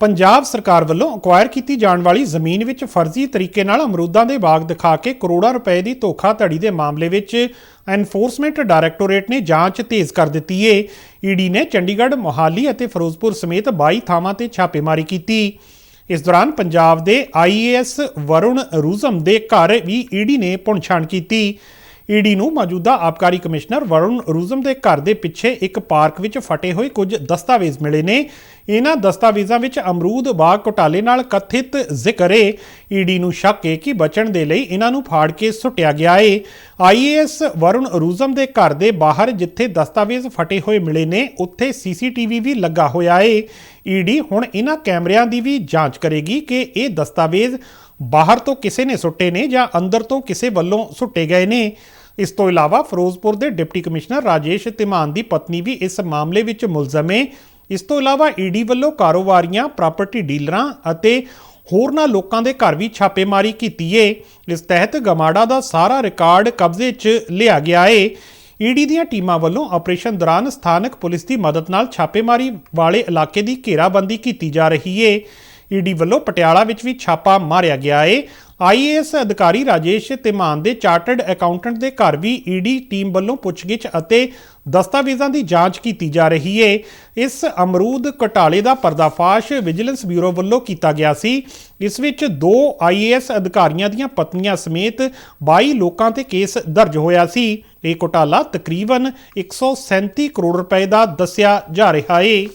ਪੰਜਾਬ ਸਰਕਾਰ ਵੱਲੋਂ ਅਕਵਾਇਰ ਕੀਤੀ ਜਾਣ ਵਾਲੀ ਜ਼ਮੀਨ ਵਿੱਚ ਫਰਜ਼ੀ ਤਰੀਕੇ ਨਾਲ ਅਮਰੂਦਾਂ ਦੇ ਬਾਗ ਦਿਖਾ ਕੇ ਕਰੋੜਾਂ ਰੁਪਏ ਦੀ ਧੋਖਾਧੜੀ ਦੇ ਮਾਮਲੇ ਵਿੱਚ ਐਨਫੋਰਸਮੈਂਟ ਡਾਇਰੈਕਟੋਰੇਟ ਨੇ ਜਾਂਚ ਤੇਜ਼ ਕਰ ਦਿੱਤੀ ਏ। ਈਡੀ ਨੇ ਚੰਡੀਗੜ੍ਹ, ਮੋਹਾਲੀ ਅਤੇ ਫਿਰੋਜ਼ਪੁਰ ਸਮੇਤ 22 ਥਾਵਾਂ ਤੇ ਛਾਪੇਮਾਰੀ ਕੀਤੀ। ਇਸ ਦੌਰਾਨ ਪੰਜਾਬ ਦੇ ਆਈਏਐਸ ਵਰੁਣ ਰੂਜ਼ਮ ਦੇ ਘਰ ਵੀ ਈਡੀ ਨੇ ਪੁਣਛਾਣ ਕੀਤੀ। ਈਡੀ ਨੂੰ ਮੌਜੂਦਾ ਆਬਕਾਰੀ ਕਮਿਸ਼ਨਰ ਵਰੁਣ ਰੂਜ਼ਮ ਦੇ ਘਰ ਦੇ ਪਿੱਛੇ ਇੱਕ ਪਾਰਕ ਵਿੱਚ ਫਟੇ ਹੋਏ ਕੁਝ ਦਸਤਾਵੇਜ਼ ਮਿਲੇ ਨੇ। ਇਹਨਾਂ ਦਸਤਾਵੇਜ਼ਾਂ ਵਿੱਚ ਅਮਰੂਦ ਬਾਗ ਘੁਟਾਲੇ ਨਾਲ ਕਥਿਤ ਜ਼ਿਕਰ ਹੈ ਈਡੀ ਨੂੰ ਸ਼ੱਕ ਹੈ ਕਿ ਬਚਣ ਦੇ ਲਈ ਇਹਨਾਂ ਨੂੰ ਫਾੜ ਕੇ ਸੁੱਟਿਆ ਗਿਆ ਹੈ ਆਈਏਐਸ ਵਰੁਣ ਰੂਜ਼ਮ ਦੇ ਘਰ ਦੇ ਬਾਹਰ ਜਿੱਥੇ ਦਸਤਾਵੇਜ਼ ਫਟੇ ਹੋਏ ਮਿਲੇ ਨੇ, ਉੱਥੇ ਸੀਸੀਟੀਵੀ ਵੀ ਲੱਗਾ ਹੋਇਆ ਹੈ ਈਡੀ ਹੁਣ ਇਹਨਾਂ ਕੈਮਰਿਆਂ ਦੀ ਵੀ ਜਾਂਚ ਕਰੇਗੀ ਕਿ ਇਹ ਦਸਤਾਵੇਜ਼ ਬਾਹਰ ਤੋਂ ਕਿਸੇ ਨੇ ਸੁੱਟੇ ਨੇ ਜਾਂ ਅੰਦਰ ਤੋਂ ਕਿਸੇ ਵੱਲੋਂ ਸੁੱਟੇ ਗਏ ਨੇ। ਇਸ ਤੋਂ ਇਲਾਵਾ ਫਿਰੋਜ਼ਪੁਰ ਦੇ ਡਿਪਟੀ ਕਮਿਸ਼ਨਰ ਰਾਜੇਸ਼ ਤਿਮਾਨ ਦੀ ਪਤਨੀ ਵੀ ਇਸ ਮਾਮਲੇ ਵਿੱਚ ਮੁਲਜ਼ਮ ਹੈ ਇਸ ਤੋਂ ਇਲਾਵਾ ਈਡੀ ਵੱਲੋਂ ਕਾਰੋਬਾਰੀਆਂ, ਪ੍ਰਾਪਰਟੀ ਡੀਲਰਾਂ ਅਤੇ ਹੋਰਨਾਂ ਲੋਕਾਂ ਦੇ ਘਰ ਵੀ ਛਾਪੇਮਾਰੀ ਕੀਤੀ ਏ। ਇਸ ਤਹਿਤ ਗਮਾੜਾ ਦਾ ਸਾਰਾ ਰਿਕਾਰਡ ਕਬਜ਼ੇ 'ਚ ਲਿਆ ਗਿਆ ਏ। ਈਡੀ ਦੀਆਂ ਟੀਮਾਂ ਵੱਲੋਂ ਆਪਰੇਸ਼ਨ ਦੌਰਾਨ ਸਥਾਨਕ ਪੁਲਿਸ ਦੀ ਮਦਦ ਨਾਲ ਛਾਪੇਮਾਰੀ ਵਾਲੇ ਇਲਾਕੇ ਦੀ ਘੇਰਾਬੰਦੀ ਕੀਤੀ ਜਾ ਰਹੀ ਏ। ਈਡੀ ਵੱਲੋਂ ਪਟਿਆਲਾ ਵਿੱਚ ਵੀ ਛਾਪਾ ਮਾਰਿਆ ਗਿਆ ਏ। ਆਈਏਐਸ ਅਧਿਕਾਰੀ ਰਾਜੇਸ਼ ਤਿਮਾਨ ਦੇ ਚਾਰਟਰਡ ਅਕਾਊਂਟੈਂਟ ਦੇ ਘਰ ਵੀ ਈਡੀ ਟੀਮ ਵੱਲੋਂ ਪੁੱਛਗਿੱਛ ਅਤੇ ਦਸਤਾਵੇਜ਼ਾਂ ਦੀ ਜਾਂਚ ਕੀਤੀ ਜਾ ਰਹੀ ਏ। ਇਸ ਅਮਰੂਦ ਘਟਾਲੇ ਦਾ ਪਰਦਾਫਾਸ਼ ਵਿਜੀਲੈਂਸ ਬਿਊਰੋ ਵੱਲੋਂ ਕੀਤਾ ਗਿਆ ਸੀ। ਇਸ ਵਿੱਚ ਦੋ ਆਈਏਐਸ ਅਧਿਕਾਰੀਆਂ ਦੀਆਂ ਪਤਨੀਆਂ ਸਮੇਤ 22 ਲੋਕਾਂ ਤੇ ਕੇਸ ਦਰਜ ਹੋਇਆ ਸੀ। ਇਹ ਘੁਟਾਲਾ ਤਕਰੀਬਨ 137 ਕਰੋੜ ਰੁਪਏ ਦਾ ਦੱਸਿਆ ਜਾ ਰਿਹਾ ਏ।